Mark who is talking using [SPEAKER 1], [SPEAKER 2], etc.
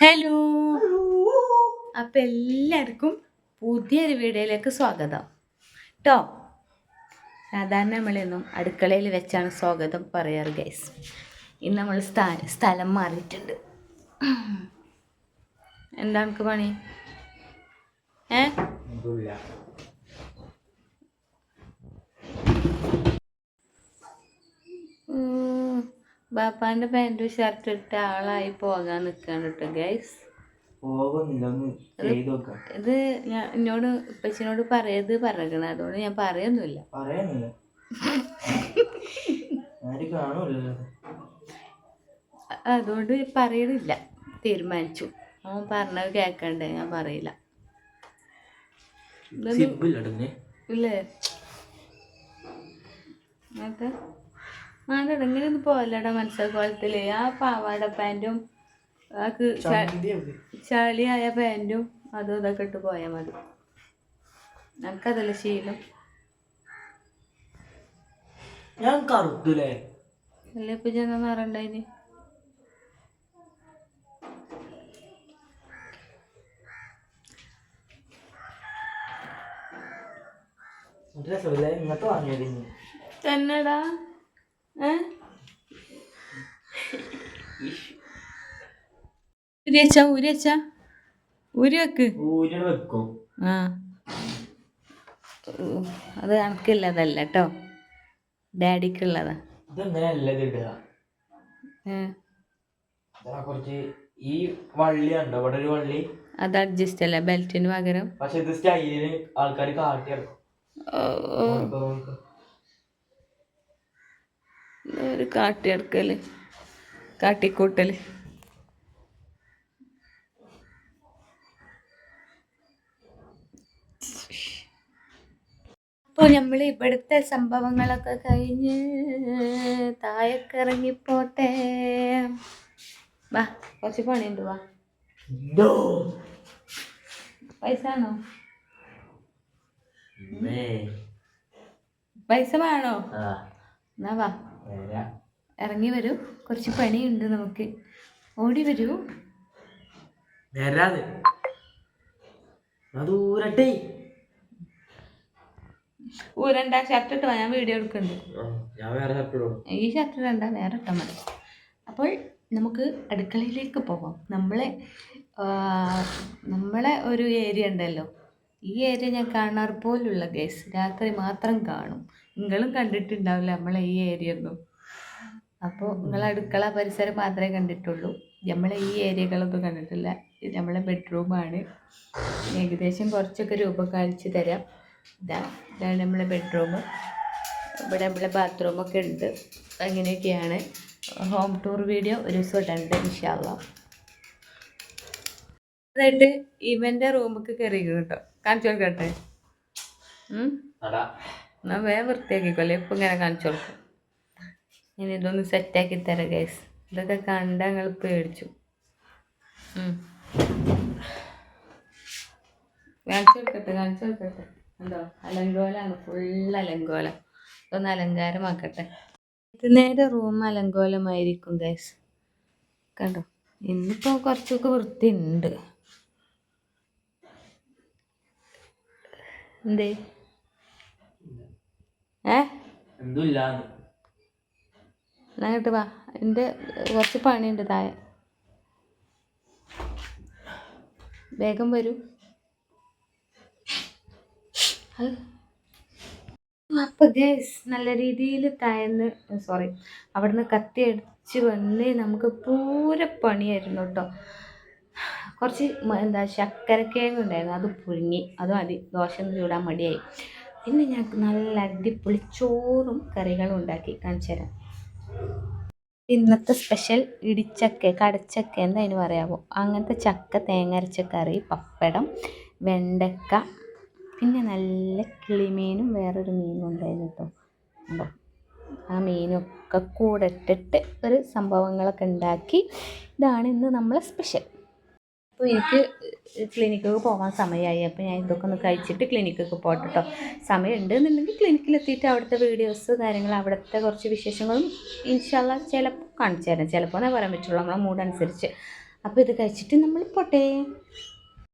[SPEAKER 1] Hello അപ്പം എല്ലാവർക്കും പുതിയൊരു വീഡിയോയിലേക്ക് സ്വാഗതം. കേട്ടോ സാധാരണ നമ്മളെന്നും അടുക്കളയിൽ വെച്ചാണ് സ്വാഗതം പറയാറ് ഗൈസ് ഇന്ന് നമ്മൾ സ്ഥാ സ്ഥലം മാറിയിട്ടുണ്ട്. എന്താ നമുക്ക് പണി? ഏ? ബാപ്പാന്റെ പാന്റും ഷർട്ടും ഇട്ട ആളായി പോകാൻ നിൽക്കാണ് കേട്ടോ ഗൈസ് ഇത് ഞാൻ എന്നോട് ഉപ്പച്ചിനോട് പറയത് പറയണം അതുകൊണ്ട് ഞാൻ പറയൊന്നുമില്ല. അതുകൊണ്ട് പറയണില്ല. തീരുമാനിച്ചു. അവൻ പറഞ്ഞത് കേക്കണ്ടേ ഞാൻ പറയില്ല. ഇല്ലേ? എന്നിട്ട്? ആടെ ഇങ്ങനെയൊന്നും പോവല്ലടാ മനസ്സിലാക്കോളത്തിൽ ആ പാവാട പാന്റും ആ ചളിയായ പാന്റും അതും ഇതൊക്കെ ഇട്ട് പോയാൽ മതി. നമുക്കതല്ല ശീലം?
[SPEAKER 2] ഞാൻ കറുത്തുലേ?
[SPEAKER 1] അല്ലേ ഇപ്പൊ ചെന്ന നിറണ്ടായിന്
[SPEAKER 2] രസമില്ലേ ഇങ്ങനത്തെ വാങ്ങിയത് ഇനി.
[SPEAKER 1] തന്നെടാ. ഉരി വെക്ക്. ആ. അത് കണക്കുള്ളതല്ല കേട്ടോ ഡാഡിക്കുള്ളതാ.
[SPEAKER 2] ഈ വള്ളി ഉണ്ടോ ഇവിടെ ഒരു വള്ളി.
[SPEAKER 1] അത് അഡ്ജസ്റ്റ് അല്ല ബെൽറ്റിന് പകരം.
[SPEAKER 2] പക്ഷെ ഇത് സ്റ്റൈലിന് ആൾക്കാർ
[SPEAKER 1] ഒരു കാട്ടിയെടുക്കൽ കാട്ടിക്കൂട്ടൽ അപ്പോൾ നമ്മൾ ഇവിടുത്തെ സംഭവങ്ങളൊക്കെ കഴിഞ്ഞ് താഴേക്ക് ഇറങ്ങിപ്പോട്ടെ വാ കുറച്ച് പണിയുണ്ട് വാ. പൈസ ആണോ. പൈസ വേണോ
[SPEAKER 2] ആ,
[SPEAKER 1] എന്നാ വാ. ഇറങ്ങി വരൂ. കുറച്ച് പണിയുണ്ട് നമുക്ക്. ഓടി വരൂ.
[SPEAKER 2] വരാതെ. അത് ഊരട്ടെ
[SPEAKER 1] ഊരണ്ട ഷർട്ട് ഇട്ടോ ഞാൻ വീഡിയോ എടുക്കുന്നുണ്ട്. ഈ ഷർട്ട് ഇടണ്ട വേറെ ഇട്ടാൽ മതി. അപ്പോൾ നമുക്ക് അടുക്കളയിലേക്ക് പോവാം. നമ്മളെ നമ്മളെ ഒരു ഏരിയ ഉണ്ടല്ലോ. ഈ ഏരിയ ഞാൻ കാണാറ് പോലുള്ള ഗൈസ് രാത്രി മാത്രം കാണും. നിങ്ങളും കണ്ടിട്ടുണ്ടാവില്ല നമ്മളെ ഈ ഏരിയ ഒന്നും? അപ്പോൾ നിങ്ങൾ അടുക്കള പരിസരം മാത്രമേ കണ്ടിട്ടുള്ളൂ. നമ്മളെ ഈ ഏരിയകളൊന്നും കണ്ടിട്ടില്ല. നമ്മളെ ബെഡ്റൂമാണ് ഏകദേശം കുറച്ചൊക്കെ രൂപ കാണിച്ച് തരാം. ഇതാ ഇതാണ് നമ്മളെ ബെഡ്റൂം ഇവിടെ നമ്മളെ ബാത്റൂമൊക്കെ ഉണ്ട്. അങ്ങനെയൊക്കെയാണ്. ഹോം ടൂർ വീഡിയോ ഒരു ദിവസം ഇടണ്ട് ഇൻഷാല്ല അതായിട്ട് ഇവന്റെ റൂമൊക്കെ കയറിയിരുന്നു കേട്ടോ കാണിച്ചു കൊടുക്കട്ടെ എന്നാ വേഗം വൃത്തിയാക്കിക്കോല്ലേ ഇപ്പം ഇങ്ങനെ കാണിച്ചു കൊടുക്കും ഇനി ഇതൊന്ന് സെറ്റാക്കി തരാം ഗൈസ് ഇതൊക്കെ കണ്ട ഞങ്ങൾ പേടിച്ചു. കാണിച്ചു കൊടുക്കട്ടെ കാണിച്ചു കൊടുക്കട്ടെ എന്തോ? അലങ്കോലാണ്. ഫുൾ അലങ്കോലം. ഇതൊന്ന് അലങ്കാരമാക്കട്ടെ. ഇത് നേരെ റൂം അലങ്കോലമായിരിക്കും ഗൈസ് കണ്ടോ? ഇന്നിപ്പോൾ കുറച്ചൊക്കെ വൃത്തിയുണ്ട്. എന്തേ? ഏ? എന്നാ കേട്ട് വാ. എന്റെ കുറച്ച് പണിയുണ്ട് താഴെ. വേഗം വരൂ. അപ്പോൾ ഗേസ് നല്ല രീതിയിൽ താഴ്ന്ന് സോറി അവിടുന്ന് കത്തി അടിച്ച് വന്ന് നമുക്ക് പൂര പണിയായിരുന്നു കേട്ടോ. കുറച്ച് എന്താ ശർക്കരക്കേങ്ങ് ഉണ്ടായിരുന്നു. അത് പുഴുങ്ങി അത് മതി. ദോശ ചൂടാൻ മടിയായി. പിന്നെ ഞാൻ നല്ല അടിപൊളി ചോറും കറികളും ഉണ്ടാക്കി കാണിച്ചു തരാം. ഇന്നത്തെ സ്പെഷ്യൽ ഇടിച്ചക്ക കടച്ചക്ക എന്താ അതിന് പറയാമോ അങ്ങനത്തെ ചക്ക തേങ്ങ അരച്ച കറി പപ്പടം വെണ്ടക്ക പിന്നെ നല്ല കിളിമീനും വേറൊരു മീനും ഉണ്ടായിരുന്നു കേട്ടോ. ഉണ്ടോ ആ മീനൊക്കെ കൂടെ ഇട്ടിട്ട് ഒരു സംഭവങ്ങളൊക്കെ ഉണ്ടാക്കി ഇതാണ് ഇന്ന് നമ്മളെ സ്പെഷ്യൽ. അപ്പോൾ എനിക്ക് ക്ലിനിക്കൊക്കെ പോകാൻ സമയമായി അപ്പോൾ ഞാൻ ഇതൊക്കെ ഒന്ന് കഴിച്ചിട്ട് ക്ലിനിക്കൊക്കെ പോട്ടോ കേട്ടോ സമയം ഉണ്ടെന്നുണ്ടെങ്കിൽ ക്ലിനിക്കിലെത്തിയിട്ട് അവിടുത്തെ വീഡിയോസ് കാര്യങ്ങൾ അവിടുത്തെ കുറച്ച് വിശേഷങ്ങളും ഇൻഷാല്ല ചിലപ്പോൾ കാണിച്ചു തരാം. ചിലപ്പോൾ എന്നേ പറയാൻ പറ്റുള്ളൂ. നമ്മളെ മൂഡ് അനുസരിച്ച്. അപ്പോൾ ഇത് കഴിച്ചിട്ട് നമ്മൾ പോട്ടെ.